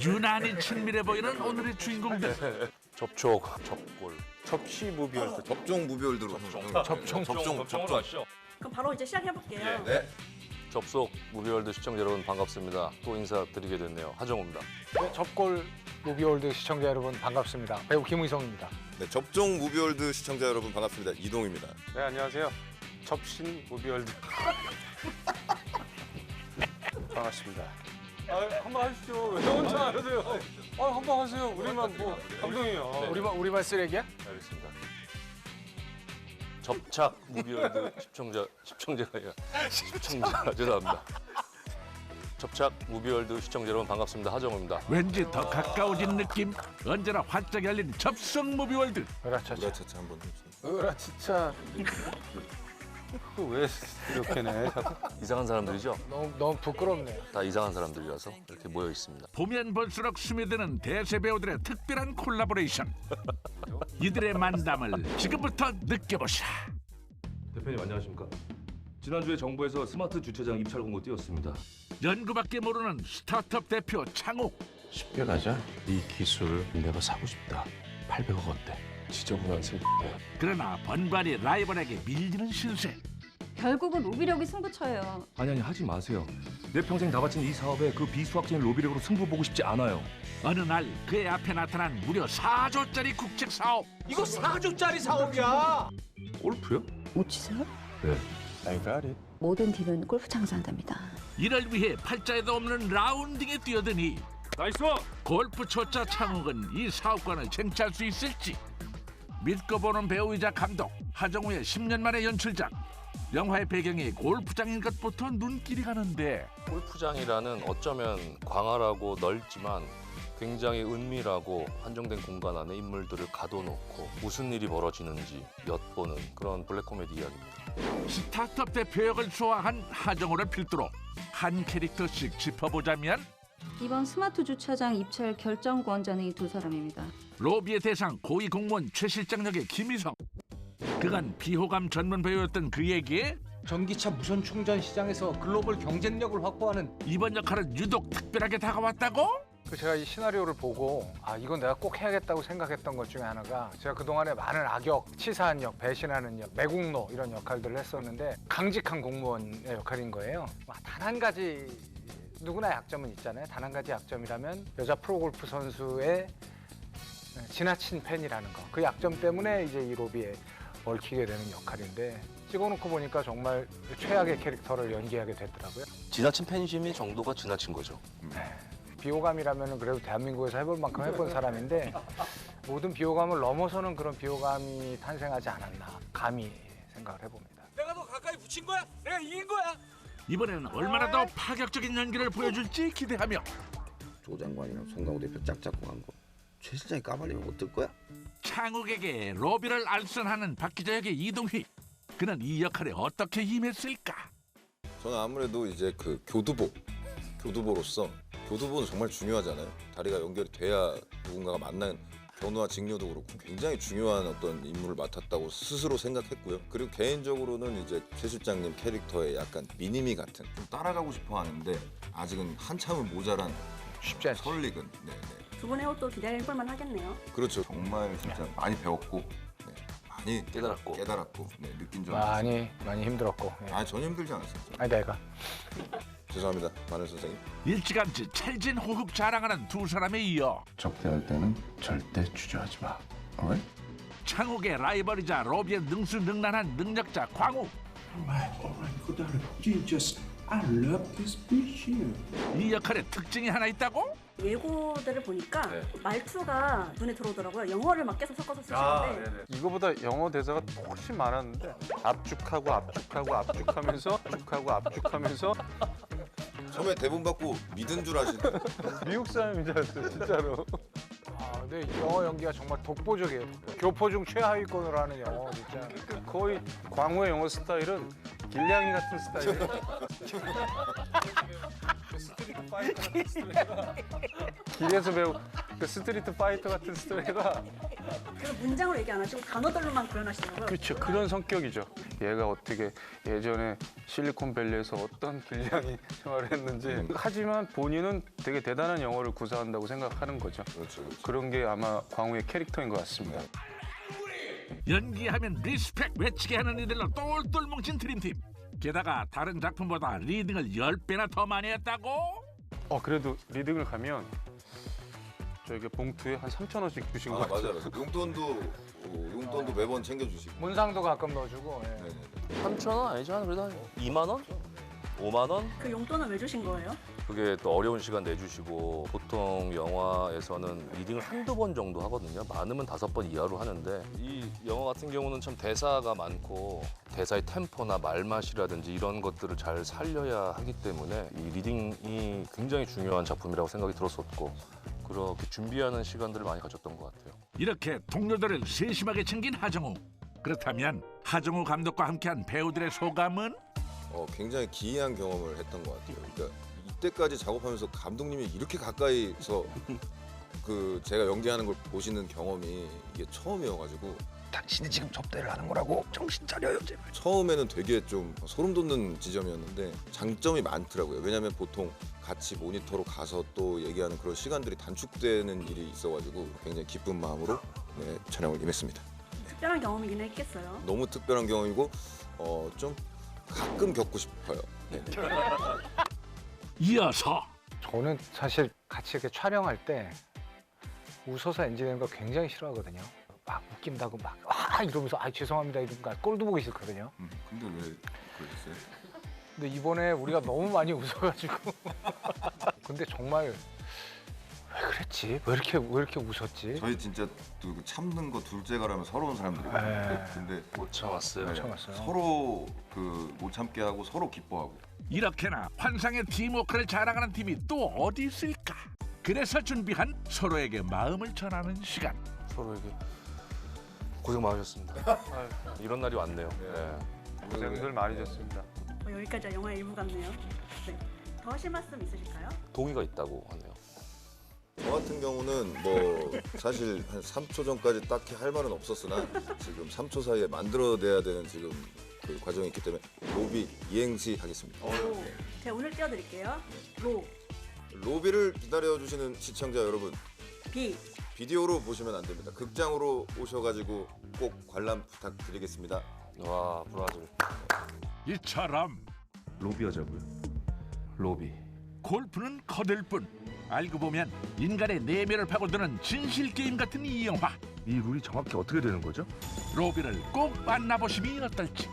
유난히 친밀해 보이는 오늘의 주인공들. 접촉, 접골. 접시 무비월드. 접종 무비월드로 접종. 접종 접종 그럼 바로 이제 시작해 볼게요. 네 접속 무비월드 시청자 여러분 반갑습니다. 또 인사드리게 됐네요. 하정우입니다. 네, 접골 무비월드 시청자 여러분 반갑습니다. 배우 김의성입니다. 네, 접종 무비월드 시청자 여러분 반갑습니다 이동입니다 네 안녕하세요. 접신 무비월드 반갑습니다. 아 한번 하시죠. 왜 혼자 하세요? 아 한번 하세요. 우리만 뭐 감동이에요. 우리만 우리만 쓰레기야? 알겠습니다. 접착 무비월드 시청자 시청자가 아니라 시청자 죄송합니다. 접착 무비월드 시청자 여러분 반갑습니다. 하정우입니다. 왠지 더 가까워진 느낌. 언제나 활짝 열린 접속 무비월드. 으라차차. 한번 해주세요 으라 진짜 왜 이렇게네? 자꾸. 이상한 사람들이죠? 너무 너무 부끄럽네요. 다 이상한 사람들이라서 이렇게 모여 있습니다. 보면 볼수록 스며드는 대세 배우들의 특별한 콜라보레이션. 이들의 만남을 지금부터 느껴보시라. 대표님 안녕하십니까? 지난주에 정부에서 스마트 주차장 입찰 공고 띄웠습니다. 연구밖에 모르는 스타트업 대표 창욱. 쉽게 가자. 이 기술 내가 사고 싶다. 800억 어때? 지저분한 새. 그러나 번발이 라이벌에게 밀리는 신세. 결국은 로비력이 승부처예요. 아니 아니 하지 마세요. 내 평생 다 바친 이 사업에 그 비수학적인 로비력으로 승부 보고 싶지 않아요. 어느 날 그의 앞에 나타난 무려 4조짜리 국책 사업. 이거 4조짜리 사업이야. 골프요? 못 치세요? 네. I got it. 모든 팀은 골프 장사한답니다. 이를 위해 팔자에도 없는 라운딩에 뛰어드니 나이스! 골프 초짜 창욱은 이 사업관을 쟁취할 수 있을지 믿고 보는 배우이자 감독 하정우의 10년 만의 연출작 영화의 배경이 골프장인 것부터 눈길이 가는데 골프장이라는 어쩌면 광활하고 넓지만 굉장히 은밀하고 한정된 공간 안에 인물들을 가둬놓고 무슨 일이 벌어지는지 엿보는 그런 블랙 코미디 이야기입니다. 스타트업 대표 역을 소화한 하정우를 필두로 한 캐릭터씩 짚어보자면 이번 스마트 주차장 입찰 결정권자는 이 두 사람입니다. 로비의 대상 고위 공무원 최 실장 역의 김희성 그간 비호감 전문 배우였던 그에게 전기차 무선 충전 시장에서 글로벌 경쟁력을 확보하는 이번 역할은 유독 특별하게 다가왔다고? 그 제가 이 시나리오를 보고 아 이건 내가 꼭 해야겠다고 생각했던 것 중에 하나가 제가 그동안에 많은 악역, 치사한 역, 배신하는 역, 매국노 이런 역할들을 했었는데 강직한 공무원의 역할인 거예요. 단 한 가지 누구나 약점은 있잖아요. 단 한 가지 약점이라면 여자 프로골프 선수의 지나친 팬이라는 거. 그 약점 때문에 이제 이 로비에 얽히게 되는 역할인데 찍어놓고 보니까 정말 최악의 캐릭터를 연기하게 되더라고요. 지나친 팬심이 정도가 지나친 거죠. 비호감이라면 그래도 대한민국에서 해볼 만큼 해본 사람인데 모든 비호감을 넘어서는 그런 비호감이 탄생하지 않았나 감히 생각을 해봅니다. 이번에는 얼마나 더 파격적인 연기를 보여줄지 기대하며 조 장관이랑 송강호 대표 짝짝꿍 한 거. 최 실장이 까발리면 어떨 거야? 창욱에게 로비를 알선하는 박 기자 역의 이동휘 그는 이 역할에 어떻게 임했을까? 저는 아무래도 이제 그 교두보 교두보로서 교두보는 정말 중요하잖아요 다리가 연결이 돼야 누군가가 만나는 견우와 직녀도 그렇고 굉장히 중요한 어떤 임무를 맡았다고 스스로 생각했고요 그리고 개인적으로는 이제 최 실장님 캐릭터의 약간 미니미 같은 좀 따라가고 싶어 하는데 아직은 한참은 모자란 쉽지 않지. 설릭은 네네 두 분의 호흡도 기대해 볼만 하겠네요. 그렇죠 정말 진짜 많이 배웠고 네. 많이 깨달았고. 깨달았고 네, 느낀 점 많이 많이 힘들었고. 예. 아니 전혀 힘들지 않았어요 아니 내가 죄송합니다 마늘 선생님 일찌감치 찰진 호흡 자랑하는 두 사람에 이어 적대할 때는 절대 주저하지 마. alright? 창욱의 라이벌이자 로비의 능수능란한 능력자 광욱 이 역할에 특징이 하나 있다고? 예고들을 보니까 네. 말투가 눈에 들어오더라고요. 영어를 막 계속 섞어서 쓰시는데 이거보다 영어 대사가 훨씬 많았는데 압축하고 압축하고 압축하면서 압축하고 압축하면서 처음에 대본 받고 믿은 줄 아시는 미국 사람인 줄 알았어요 진짜로. 아, 근데 영어 연기가 정말 독보적이에요. 교포 중 최하위권으로 하는 영어 진짜. 거의 광우의 영어 스타일은 길냥이 같은 스타일이에요. 길에서 배우 그 스트리트 파이터 같은 스토리가 그럼 문장으로 얘기 안 하시고 단어들로만 구현하시는 거예요? 그렇죠. 그런 성격이죠. 얘가 어떻게 예전에 실리콘밸리에서 어떤 길냥이 생활을 했는지 음. 하지만 본인은 되게 대단한 영어를 구사한다고 생각하는 거죠. 그렇죠, 그렇죠. 그런 게 아마 광우의 캐릭터인 것 같습니다. 연기하면 리스펙 외치게 하는 이들로 똘똘 뭉친 드림팀. 게다가 다른 작품보다 리딩을 10배나 더 많이 했다고? 어 그래도 리딩을 가면 저에게 봉투에 한 3천 원씩 주신 아것 같아요. 맞아요. 용돈도 어, 용돈도 매번 챙겨주시고. 문상도 가끔 넣어주고. 예. 네네. 3천 원 아니죠? 한 그래도 한 2만 원? 5만 원? 그 용돈은 왜 주신 거예요? 그게 또 어려운 시간 내주시고 보통 영화에서는 리딩을 한두 번 정도 하거든요. 많으면 다섯 번 이하로 하는데 이 영화 같은 경우는 참 대사가 많고 대사의 템포나 말맛이라든지 이런 것들을 잘 살려야 하기 때문에 이 리딩이 굉장히 중요한 작품이라고 생각이 들었었고 그렇게 준비하는 시간들을 많이 가졌던 것 같아요. 이렇게 동료들을 세심하게 챙긴 하정우. 그렇다면 하정우 감독과 함께한 배우들의 소감은? 어, 굉장히 기이한 경험을 했던 것 같아요. 그러니까 이때까지 작업하면서 감독님이 이렇게 가까이서 그 제가 연기하는 걸 보시는 경험이 이게 처음이어가지고 당신이 지금 접대를 하는 거라고 정신 차려요 제발. 처음에는 되게 좀 소름 돋는 지점이었는데 장점이 많더라고요. 왜냐하면 보통 같이 모니터로 가서 또 얘기하는 그런 시간들이 단축되는 일이 있어가지고 굉장히 기쁜 마음으로 네, 촬영을 임했습니다. 특별한 경험이긴 했겠어요. 너무 특별한 경험이고 어, 좀 가끔 겪고 싶어요. 네. 이어서 저는 사실 같이 이렇게 촬영할 때 웃어서 엔진하는 거 굉장히 싫어하거든요. 막 웃긴다고 막 아 이러면서 아 죄송합니다 이러니까 꼴도 보기 싫거든요. 음, 근데 왜 그러셨어요? 근데 이번에 우리가 너무 많이 웃어가지고 근데 정말 왜 그랬지? 왜 이렇게 왜 이렇게 웃었지? 저희 진짜 또 참는 거 둘째가라면 서러운 사람들이거든요. 네. 근데 못 참았어요. 네, 참았어요. 서로 그 못 참게 하고 서로 기뻐하고. 이렇게나 환상의 팀워크를 자랑하는 팀이 또 어디 있을까? 그래서 준비한 서로에게 마음을 전하는 시간. 서로에게 고생 많으셨습니다. 이런 날이 왔네요. 네. 고생들 많이 졌습니다. 어, 여기까지 영화의 일부 같네요. 네. 더 하실 말씀 있으실까요? 동의가 있다고 하네요. 저 같은 경우는 뭐 사실 한 3초 전까지 딱히 할 말은 없었으나 지금 3초 사이에 만들어내야 되는 지금 그 과정이 있기 때문에 로비 이행시 하겠습니다. 로. 제가 오늘 띄워드릴게요. 로, 로비를 기다려주시는 시청자 여러분 비, 비디오로 보시면 안 됩니다. 극장으로 오셔가지고 꼭 관람 부탁드리겠습니다. 와 브라질. 이처럼 로비 하자고요. 로비. 골프는 거들 뿐 알고 보면 인간의 내면을 파고드는 진실 게임 같은 이 영화 이 룰이 정확히 어떻게 되는 거죠? 로비를 꼭 만나보심이 어떨지